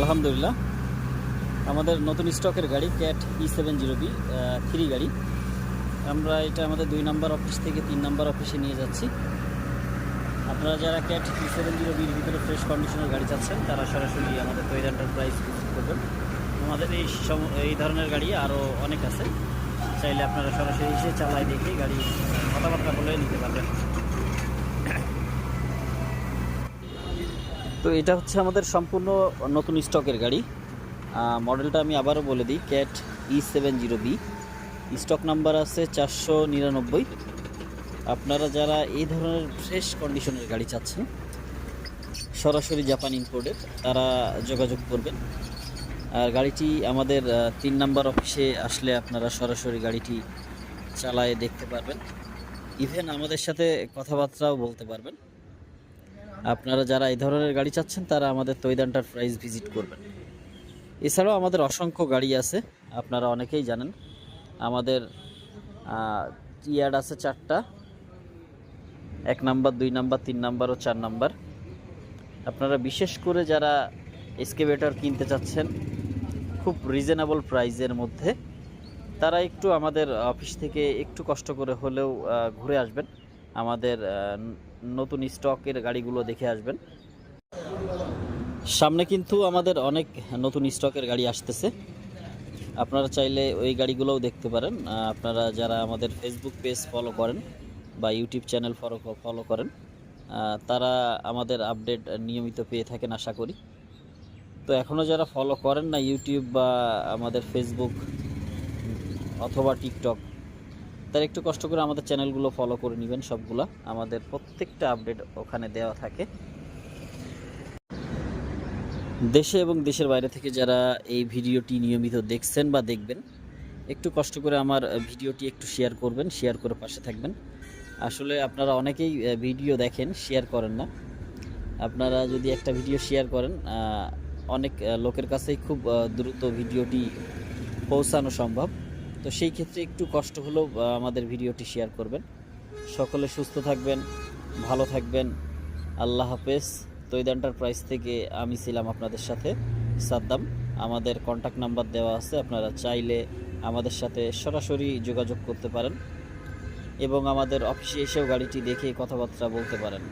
আলহামদুলিল্লাহ। আমাদের নতুন স্টকের গাড়ি cat E seven zero B three গাড়ি। আমরা এটা আমাদের দুই নাম্বার অফিস থেকে তিন নাম্বার অফিসে নিয়ে যাচ্ছি। আপনারা যারা ক্যাট ই সেভেন জিরো বির ভিতরে ফ্রেশ কন্ডিশনের গাড়ি চাচ্ছেন, তারা সরাসরি আমাদের তৈরি এন্টারপ্রাইজ করবেন। আমাদের এই এই ধরনের গাড়ি আরও অনেক আছে। চাইলে আপনারা সরাসরি এসে চালায় দেখে গাড়ি কথাবার্তা বলে নিতে পারবেন। তো এটা হচ্ছে আমাদের সম্পূর্ণ নতুন স্টকের গাড়ি। মডেলটা আমি আবারও বলে দিই, cat E seven zero B stock number আছে চারশো নিরানব্বই। আপনারা যারা এই ধরনের ফ্রেশ কন্ডিশনের গাড়ি চাচ্ছেন, সরাসরি জাপান ইম্পোর্টের তারা যোগাযোগ করবেন। আর গাড়িটি আমাদের তিন নাম্বার অফিসে আসলে আপনারা সরাসরি গাড়িটি চালায়ে দেখতে পারবেন। ইভেন আমাদের সাথে কথাবার্তাও বলতে পারবেন। আপনারা যারা এই ধরনের গাড়ি চাচ্ছেন, তারা আমাদের তৈদানটার এন্টারপ্রাইজ ভিজিট করবেন। এছাড়াও আমাদের অসংখ্য গাড়ি আছে, আপনারা অনেকেই জানেন। আমাদের ইয়ার্ড আছে চারটা। এক নাম্বার, দুই নাম্বার, তিন নাম্বার ও চার নাম্বার। আপনারা বিশেষ করে যারা এসকেভেটর কিনতে চাচ্ছেন, খুব রিজনেবল প্রাইজের মধ্যে, তারা একটু আমাদের অফিস থেকে একটু কষ্ট করে হলেও ঘুরে আসবেন। আমাদের নতুন স্টকের গাড়িগুলো দেখে আসবেন। সামনে কিন্তু আমাদের অনেক নতুন স্টকের গাড়ি আসতেছে। আপনারা চাইলে ওই গাড়িগুলোও দেখতে পারেন। আপনারা যারা আমাদের ফেসবুক পেজ ফলো করেন বা ইউটিউব চ্যানেল ফলো ফলো করেন তারা আমাদের আপডেট নিয়মিত পেয়ে থাকেন আশা করি। তো এখনও যারা ফলো করেন না ইউটিউব বা আমাদের ফেসবুক অথবা টিকটক তারা একটু কষ্ট করে আমাদের চ্যানেলগুলো ফলো করে নেবেন সবগুলা। আমাদের প্রত্যেকটা আপডেট ওখানে দেওয়া থাকে। দেশে এবং দেশের বাইরে থেকে যারা এই ভিডিওটি নিয়মিত দেখছেন বা দেখবেন, একটু কষ্ট করে আমার ভিডিওটি একটু শেয়ার করবেন শেয়ার করে পাশে থাকবেন। আসলে আপনারা অনেকেই ভিডিও দেখেন শেয়ার করেন না। আপনারা যদি একটা ভিডিও শেয়ার করেন অনেক লোকের কাছেই খুব দ্রুত ভিডিওটি পৌঁছানো সম্ভব। তো সেই ক্ষেত্রে একটু কষ্ট হলেও আমাদের ভিডিওটি শেয়ার করবেন। সকলে সুস্থ থাকবেন, ভালো থাকবেন। আল্লাহ হাফেজ। তৈদ এন্টারপ্রাইজ থেকে আমি ছিলাম আপনাদের সাথে, সাদ্দাম। আমাদের কন্ট্যাক্ট নাম্বার দেওয়া আছে, আপনারা চাইলে আমাদের সাথে সরাসরি যোগাযোগ করতে পারেন এবং আমাদের অফিসে এসেও গাড়িটি দেখে কথাবার্তা বলতে পারেন।